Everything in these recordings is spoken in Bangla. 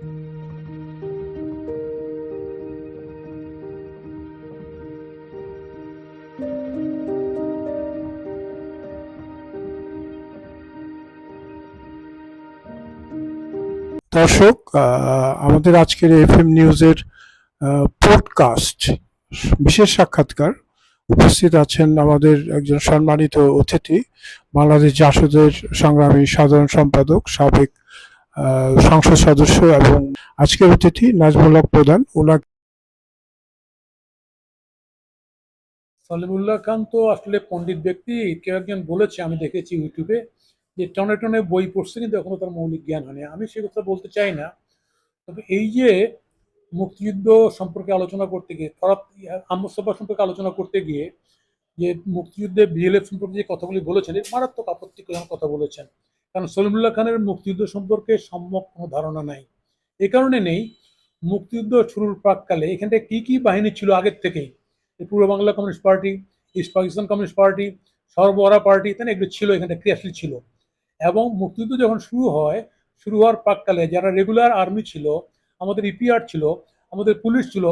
দর্শক আমাদের আজকের এফএম নিউজের পডকাস্ট বিশেষ সাক্ষাৎকার উপস্থিত আছেন আমাদের একজন সম্মানিত অতিথি, বাংলাদেশ জাসদের সংগ্রামী সাধারণ সম্পাদক, সাবেক সংসদ সদস্য এবং আজকের অতিথি নাজমুল হক প্রধান। ওনার সলিমুল্লাহ খান তো আসলে পণ্ডিত ব্যক্তি, কেউ একজন বলেছে, আমি দেখেছি ইউটিউবে, যে টনে টনে বই পড়ছে কিন্তু এখনও তার মৌলিক জ্ঞান হয়নি। আমি সে কথা বলতে চাই না, তবে এই যে মুক্তিযুদ্ধ সম্পর্কে আলোচনা করতে গিয়ে, ফরাত আহমদসভা সম্পর্কে আলোচনা করতে গিয়ে, যে মুক্তিযুদ্ধে বিএলএফ সম্পর্কে যে কথাগুলি বলেছেন মারাত্মক আপত্তিকর কথা বলেছেন। কারণ সলিমুল্লাহ খানের মুক্তিযুদ্ধ সম্পর্কে সম্যক কোনো ধারণা নাই। এ কারণে নেই মুক্তিযুদ্ধ শুরুর প্রাককালে এখানটায় কি কি বাহিনী ছিল আগের থেকেই? Purba Bangla communist party, east Pakistan communist party, Sarbahara party, তাই এগুলো ছিল এখানটা ক্রিয়াশীল ছিল। এবং মুক্তিযুদ্ধ যখন শুরু হয়, শুরু হওয়ার প্রাককালে যারা রেগুলার আর্মি ছিল, আমাদের ইপিআর ছিল, আমাদের পুলিশ ছিল,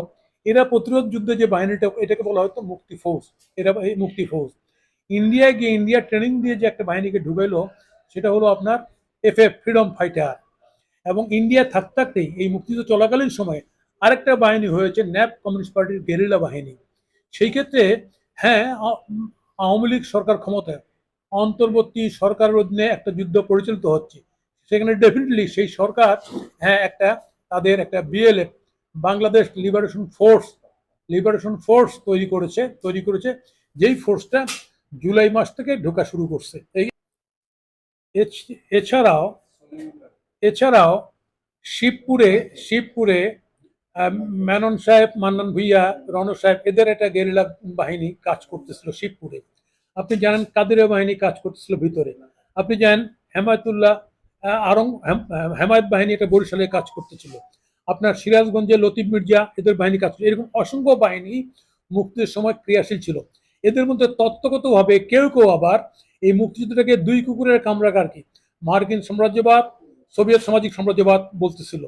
এরা প্রতিরোধ যুদ্ধে যে বাহিনীটা, এটাকে বলা হতো মুক্তি ফৌজ। এরা এই মুক্তি ফৌজ। ইন্ডিয়ায় গিয়ে, ইন্ডিয়া ট্রেনিং দিয়ে যে একটা বাহিনীকে ঢুকাইলো সেটা হলো আপনার এফ এফ ফ্রিডম ফাইটার এবং ইন্ডিয়া থাকতে থাকতেই এই মুক্তিযুদ্ধ চলাকালীন সময়ে আরেকটা বাহিনী হয়েছে ন্যাপ কমিউনিস্ট পার্টির গেরিলা বাহিনী। সেই ক্ষেত্রে হ্যাঁ আওয়ামী লীগ সরকার ক্ষমতায় অন্তর্বর্তী সরকারের অধীনে একটা যুদ্ধ পরিচালিত হচ্ছে। সেখানে ডেফিনেটলি সেই সরকার হ্যাঁ একটা তাদের একটা BLF Bangladesh liberation force liberation force তৈরি করেছে তৈরি করেছে, যেই ফোর্সটা জুলাই মাস থেকে ঢোকা শুরু করছে। এই এছাড়াও এছাড়াও শিবপুরে শিবপুরে মেনন সাহেব, মান্নান ভুইয়া, রণ সাহেব, এদের একটা গেরিলা বাহিনী কাজ করতেছিল শিবপুরে। আপনি জানেন কাদের বাহিনী কাজ করতেছিল ভিতরে। আপনি জানেন হেমায়তুল্লাহ আরং হেমায়ত বাহিনী এটা বরিশালে কাজ করতেছিল। আপনার সিরাজগঞ্জে লতিফ মির্জা এদের বাহিনী কাজ করছে এরকম অসংখ্য বাহিনী মুক্তির সময় ক্রিয়াশীল ছিল। এদের মধ্যে তত্ত্বগতভাবে কেউ কেউ আবার এই মুক্তিযুদ্ধটাকে দুই কুকুরের কামড়াকার কি? মার্কিন সাম্রাজ্যবাদ, সোভিয়েত সামাজিক সাম্রাজ্যবাদ বলতেছিল।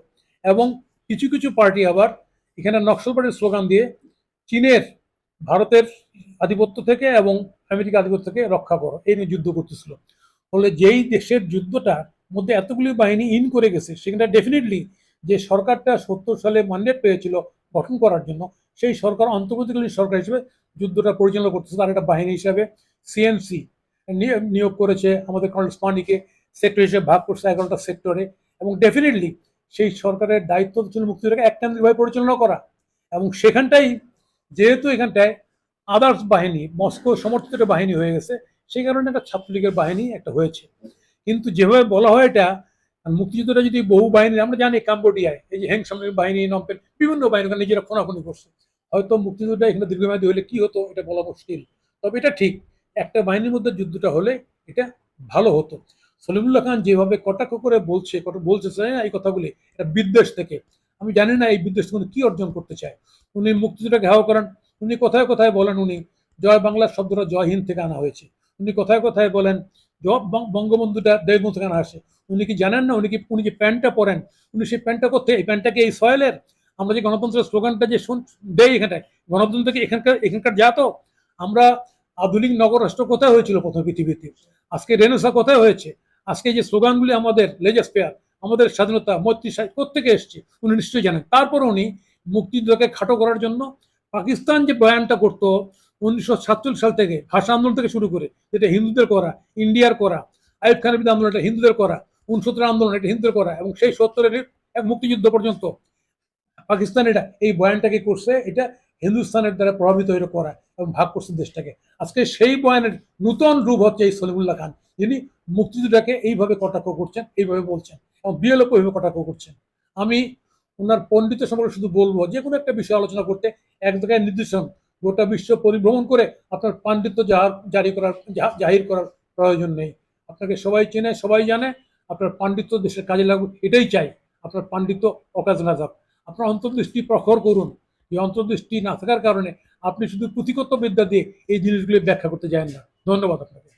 এবং কিছু কিছু পার্টি আবার এখানে নকশাল পার্টির স্লোগান দিয়ে চীনের, ভারতের আধিপত্য থেকে এবং আমেরিকা আধিপত্য থেকে রক্ষা করো, এই নিয়ে যুদ্ধ করতেছিল। ফলে যেই দেশের যুদ্ধটার মধ্যে এতগুলি বাহিনী ইন করে গেছে, সেখানটা ডেফিনেটলি যে সরকারটা সত্তর সালে ম্যান্ডেট পেয়েছিল গঠন করার জন্য, সেই সরকার অন্তর্বর্তীকালীন সরকার হিসেবে যুদ্ধটা পরিচালনা করতেছে তার একটা বাহিনী হিসাবে সিএনসি নিয়োগ করেছে আমাদের কর্নেল স্পানিকে সেক্টর হিসেবে ভাগ করছে এগারোটা সেক্টরে এবং ডেফিনেটলি সেই সরকারের দায়িত্ব ছিল মুক্তিযুদ্ধকে এককেন্দ্রিকভাবে পরিচালনা করা। এবং সেখানটাই যেহেতু এখানটায় আদার্স বাহিনী, মস্কো সমর্থিত একটা বাহিনী হয়ে গেছে, সেই কারণে একটা ছাত্রলীগের বাহিনী একটা হয়েছে। কিন্তু যেভাবে বলা হয় এটা মুক্তিযুদ্ধটা যদি বহু বাহিনী, আমরা জানি কাম্বোডিয়ায়, এই যে হ্যাং সামরিক বাহিনী, নম্পেন, বিভিন্ন বাহিনী নিজেরা খোনাখুনি করছে। হয়তো মুক্তিযুদ্ধটা এখানে দীর্ঘমেয়াদী হলে কি হতো, এটা বলা মুশকিল। তবে এটা ঠিক। একটা বাহিনীর মধ্যে যুদ্ধটা হলে এটা ভালো হতো। সলিমুল্লাহ খান যেভাবে কটাক্ষ করে বলছে বলছে না এই কথাগুলি। এটা বিদ্বেষ থেকে। আমি জানি না এই বিদ্বেষ কি অর্জন করতে চায়। উনি মুক্তিযুদ্ধটাকে ঘাও করেন। উনি কোথায় কোথায় বলেন উনি, জয় বাংলার শব্দটা জয় হিন্দ থেকে আনা হয়েছে। উনি কোথায় কোথায় বলেন জব বঙ্গবন্ধুটা দেববন্ধু থেকে আনা আসে উনি কি জানেন না উনি কি উনি কি প্যান্টটা পরেন? উনি সেই প্যান্টটা করতে এই প্যান্টটা কি এই সয়েলের? আমরা যে গণতন্ত্রের স্লোগানটা যে শুন দেয় এখানটায়, গণতন্ত্র কি এখানকার এখানকার যা তো, আমরা আধুনিক নগর রাষ্ট্র কোথায় হয়েছিল প্রথম পৃথিবীতে? আজকে রেনেসা কোথায় হয়েছে? আজকে যে স্লোগানগুলি আমাদের লেজাস পেয়ার আমাদের স্বাধীনতা, মৈত্রী কোথেকে এসছে, উনি নিশ্চয়ই জানেন। তারপর উনি মুক্তিযুদ্ধকে খাটো করার জন্য পাকিস্তান যে বয়ানটা করতো উনিশশো সাতচল্লিশ সাল থেকে, ভাষা আন্দোলন থেকে শুরু করে, যেটা হিন্দুদের করা, ইন্ডিয়ার করা আইব খানের বিরুদ্ধে আন্দোলন এটা হিন্দুদের করা উনসত্তর আন্দোলন এটা হিন্দুদের করা, এবং সেই সত্তরের এক মুক্তিযুদ্ধ পর্যন্ত পাকিস্তান এটা এই বয়ানটাকে করছে, এটা হিন্দুস্তানের দ্বারা প্রভাবিত হয়ে করা এবং ভাগ করছে দেশটাকে। আজকে সেই বয়ানের নূতন রূপ হচ্ছে এই সলিমুল্লাহ খান। যিনি মুক্তিযুদ্ধটাকে এইভাবে কটাক্ষ করছেন, এইভাবে বলছেন এবং বিএলএফ এইভাবে কটাক্ষ করছেন। আমি ওনার পণ্ডিত সম্পর্কে শুধু বলব, যে কোনো একটা বিষয় আলোচনা করতে এক জায়গায় নির্দেশন, গোটা বিশ্ব পরিভ্রমণ করে আপনার পাণ্ডিত্য জাহার, জারি করার জাহির করার প্রয়োজন নেই। আপনাকে সবাই চেনে, সবাই জানে, আপনার পাণ্ডিত্য দেশের কাজে লাগুক এটাই চাই। আপনার পাণ্ডিত্য অকাজ না যাক আপনার অন্তর্দৃষ্টি প্রখর করুন। এই অন্তর্দৃষ্টি না থাকার কারণে আপনি শুধু পুঁথিগত বিদ্যা দিয়ে এই জিনিসগুলি ব্যাখ্যা করতে যান না। ধন্যবাদ আপনাকে।